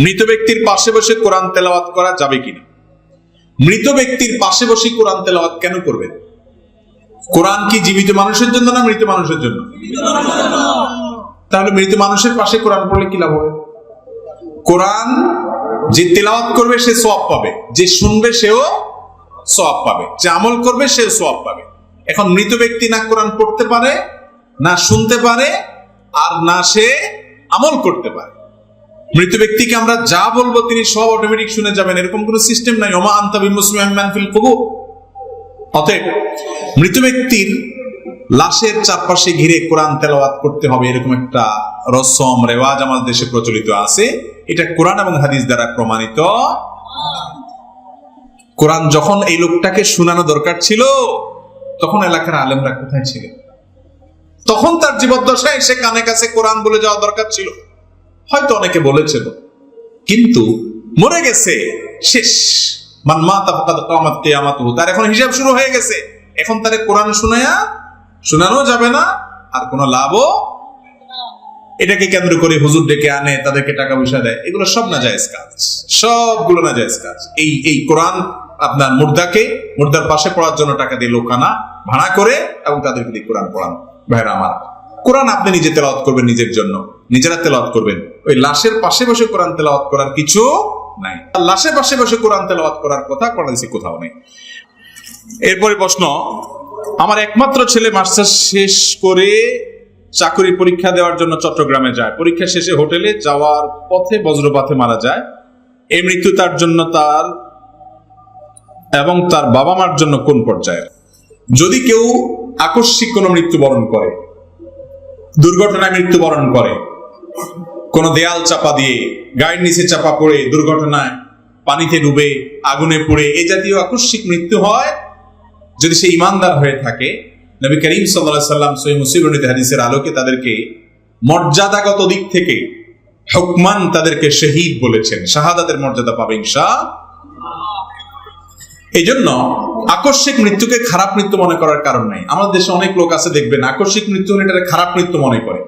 মৃত ব্যক্তির পাশে বসে কোরআন তেলাওয়াত করা যাবে কিনা? মৃত ব্যক্তির পাশে বসে কোরআন তেলাওয়াত কেন করবেন? কোরআন কি জীবিত মানুষের জন্য না মৃত মানুষের জন্য? তাহলে মৃত মানুষের পাশে কোরআন পড়লে কি লাভ হবে? কোরআন যে তেলাওয়াত করবে, সে সওয়াব পাবে। যে শুনবে, সেও সওয়াব পাবে। যে আমল করবে সে সওয়াব পাবে। এখন মৃত ব্যক্তি না কোরআন পড়তে পারে, না শুনতে পারে, আর না সে আমল করতে পারে। মৃত ব্যক্তিকে আমরা যা বলব তিনি সব অটোমেটিক শুনে যাবেন। এরকম কোনো সিস্টেম নাই। ওমা আন্তাবি মুসলিম ফিল কবু অতএব মৃত ব্যক্তির লাশের চারপাশে ঘিরে কোরআন তেলাওয়াত করতে হবে এরকম একটা রসম রেওয়াজ আমাদের দেশে প্রচলিত আছে। এটা কোরআন এবং হাদিস দ্বারা প্রমাণিত। কোরআন যখন এই লোকটাকে শোনানো দরকার ছিল, তখন এলাকার আলেমরা কোথায় ছিলেন? তখন তার জীবদ্দশায় সে কানে কাছে কোরআন বলে যাওয়া দরকার ছিল। হয়তো অনেকে বলেছিল কিন্তু মরে গেছে, শেষ। তার এখন হিসাব শুরু হয়ে গেছে। এখন কোরআন শোনানো যাবে না, আর কোনো লাভও এটাকে কেন্দ্র করে হুজুর ডেকে আনে, তাদেরকে টাকা পয়সা দেয়। এগুলো সব না জায়েজ কাজ। সবগুলো না জায়েজ কাজ। এই এই কোরআন আপনার মুর্দাকে, মুর্দার পাশে পড়ার জন্য টাকা দিয়ে লোক আনা, ভাড়া করে, এবং তাদেরকে দিয়ে কোরআন পড়ানো। ভাইরা আমার কোরআন আপনি নিজে তেলাওয়াত করবেন নিজের জন্য। নিজেরা তেলাওয়াত করবেন। ওই লাশের পাশে বসে কোরআন তেলাওয়াত করার কিছু নাই। লাশের পাশে বসে কোরআন তেলাওয়াত করার কথা কোরআন কোথাও নেই। এরপরে প্রশ্ন, আমার একমাত্র ছেলে মাস্টার্স শেষ করে চাকরি পরীক্ষা দেওয়ার জন্য চট্টগ্রামে যায়। পরীক্ষা শেষে হোটেলে যাওয়ার পথে বজ্রপাতে মারা যায়। এই মৃত্যু তার জন্য তার এবং তার বাবা মার জন্য কোন পর্যায়ে যদি কেউ আকস্মিক কোনো মৃত্যুবরণ করে দুর্ঘটনায় মৃত্যুবরণ করে। কোন দেয়াল চাপা দিয়ে, গায়ের নিচে চাপা পড়ে দুর্ঘটনায় পানিতে ডুবে আগুনে পড়ে এ জাতীয় আকস্মিক মৃত্যু হয় যদি সে ইমানদার হয়ে থাকে। নবী করিম সাল্লাহ সাল্লাম সই মুসিবনিত হাদিসের আলোকে তাদেরকে মর্যাদাগত দিক থেকে হুকমান তাদেরকে শহীদ বলেছেন। শাহাদাতের মর্যাদা পাবে ইনশা এই জন্য আকস্মিক মৃত্যুকে খারাপ মৃত্যু মনে করার কারণ নাই। আমাদের দেশে অনেক লোক আছে, দেখবেন, আকস্মিক মৃত্যু হলে এটা খারাপ মৃত্যু মনে করে।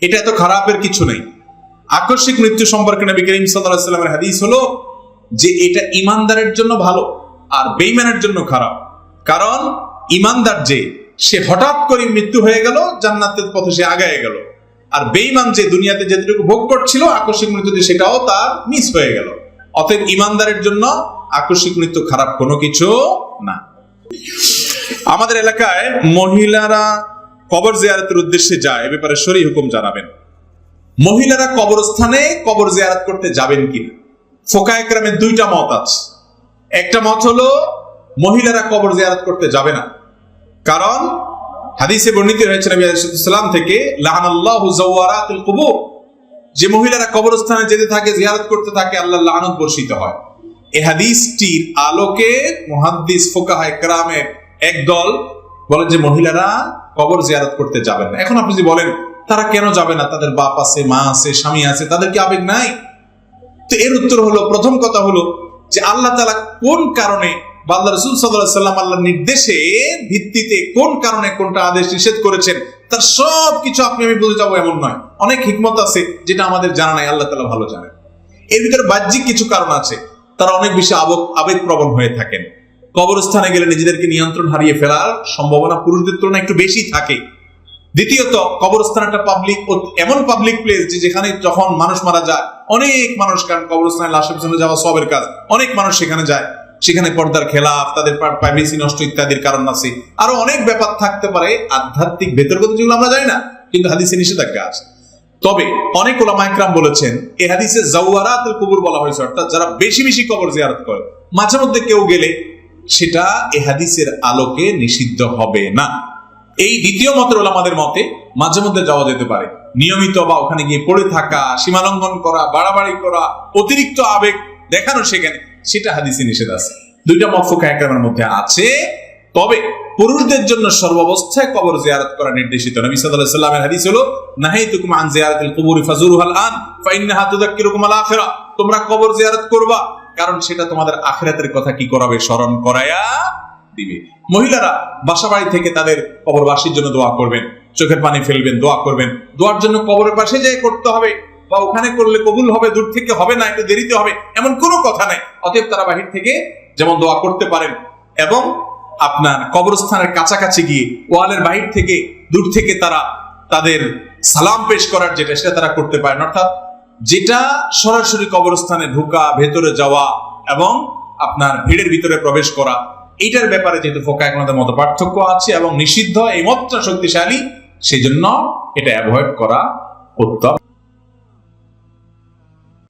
এটা এত খারাপের কিছু নেই। আকস্মিক মৃত্যু সম্পর্কে নবী করিম সাল্লাহ সাল্লামের হাদিস হলো যে এটা ইমানদারের জন্য ভালো আর বেইমানের জন্য খারাপ। কারণ ইমানদার যে, সে হঠাৎ করে মৃত্যু হয়ে গেল, জান্নাতের পথে সে আগায় গেল। আর বেইমান যে দুনিয়াতে যেটুকু ভোগ করছিল, আকস্মিক মৃত্যুতে সেটাও তার মিস হয়ে গেল। অতএব ইমানদারের জন্য আকস্মিক মৃত্যু খারাপ কোনো কিছু না। আমাদের এলাকায় মহিলারা কবর জিয়ারতের উদ্দেশ্যে যায়, এ ব্যাপারে সরি হুকুম জানাবেন। মহিলারা কবরস্থানে কবর জিয়ারত করতে যাবেন কিনা? ফোকা একরামের দুইটা মত আছে। একটা মত হলো, মহিলারা কবর জিয়ারত করতে যাবে না। কারণ, হাদিসে বর্ণিত হয়েছে নবী আলাইহিসসালাম থেকে, লাহানাল্লাহু যাওয়ারাতুল কুবুর। যে মহিলারা কবরস্থানে যেতে থাকে, জিয়ারত করতে থাকে, আল্লাহ লানত বর্ষিত হয়। এই হাদিসটির আলোকে মুহাদ্দিস ফোকাহা একরামের একদল বলেন যে মহিলারা কবর জিয়ারত করতে যাবেন না। এখন আপনি যদি বলেন, তারা কেন যাবে না? তাদের বাপ আছে, মা আছে, স্বামী আছে, তাদের কি আবেগ নাই? তো এর উত্তর হলো, প্রথম কথা হলো যে আল্লাহ তালা কোন কারণে বা আল্লাহ রসুল সাল্লাম নির্দেশে ভিত্তিতে কোন কারণে কোনটা আদেশ নিষেধ করেছেন, তার সব কিছু আপনি, আমি বুঝে যাব এমন নয়। অনেক হিকমত আছে যেটা আমাদের জানা নাই, আল্লাহ তালা ভালো জানেন। এর ভিতরে বাহ্যিক কিছু কারণ আছে। তারা অনেক বেশি আবেগ আবেগ প্রবণ হয়ে থাকেন। কবরস্থানে গেলে নিজেদেরকে নিয়ন্ত্রণ হারিয়ে ফেলার সম্ভাবনা পুরুষদের তুলনায় একটু বেশি থাকে। দ্বিতীয়ত, কবরস্থান একটা পাবলিক এমন পাবলিক প্লেস যে যেখানে যখন মানুষ মারা যায়, অনেক মানুষ কারণ কবরস্থানে লাশের পিছনে যাওয়া সবের কাজ। অনেক মানুষ সেখানে যায়। সেখানে পর্দার খেলাফ, তাদের প্রাইভেসি নষ্ট ইত্যাদির কারণ আছে। আরও অনেক ব্যাপার থাকতে পারে। আধ্যাত্মিক ভেতরগত যেগুলো আমরা জানি না, কিন্তু হাদিসে নিষেধাজ্ঞা আছে। তবে অনেক ওলামা একরাম বলেছেন, এ হাদিসে জাওয়ারাতুল কুবুর বলা হয়েছে, অর্থাৎ যারা বেশি বেশি কবর জিয়ারত করে, মাঝে মধ্যে কেউ গেলে সেটা এ হাদিসের আলোকে নিষিদ্ধ হবে না। এই দ্বিতীয় মতের ওলামাদের মতে মাঝে মধ্যে যাওয়া যেতে পারে। নিয়মিত বা ওখানে গিয়ে পড়ে থাকা, সীমালঙ্ঘন করা, বাড়াবাড়ি করা, অতিরিক্ত আবেগ দেখানো সেখানে, সেটা হাদিসে নিষেধ আছে। দুইটা মত ফোকা একরামের মধ্যে আছে। তবে পুরুষদের জন্য সর্বাবস্থায় কবর জিয়ারত করা নির্দেশিত। নবী সাল্লাল্লাহু আলাইহি হাদিস হলো, নাহাইতুকুম আন জিয়ারাতিল কুবুরি ফাজুরুহাল আন, ফাইন্নাহা তুযাক্কিরুকুম আল আখিরা। তোমরা কবর জিয়ারত করবা, কারণ সেটা তোমাদের আখিরাতের কথা কি করাবে, স্মরণ করায়া দিবে। মহিলারা বাসা বাড়ি থেকে তাদের কবরবাসীর জন্য দোয়া করবেন, চোখের পানি ফেলবেন, দোয়া করবেন। দোয়ার জন্য কবরের পাশে যাই করতে হবে, বা ওখানে করলে কবুল হবে, দূর থেকে হবে না, একটু দেরিতে হবে, এমন কোনো কথা নাই। অতএব তারা বাহির থেকে যেমন দোয়া করতে পারেন, এবং আপনার কবরস্থানের কাছাকাছি গিয়ে, ওয়ালের বাহির থেকে, দূর থেকে তারা তাদের সালাম পেশ করার যেটা সেটা তারা করতে পারেন। অর্থাৎ যেটা সরাসরি কবরস্থানে ঢোকা, ভেতরে যাওয়া এবং আপনার ভিড়ের ভিতরে প্রবেশ করা, এইটার ব্যাপারে যেহেতু ফোকা একমাদের মতো পার্থক্য আছে এবং নিষিদ্ধ, এই মতটা শক্তিশালী সেই জন্য এটা অ্যাভয়েড করা উত্তম।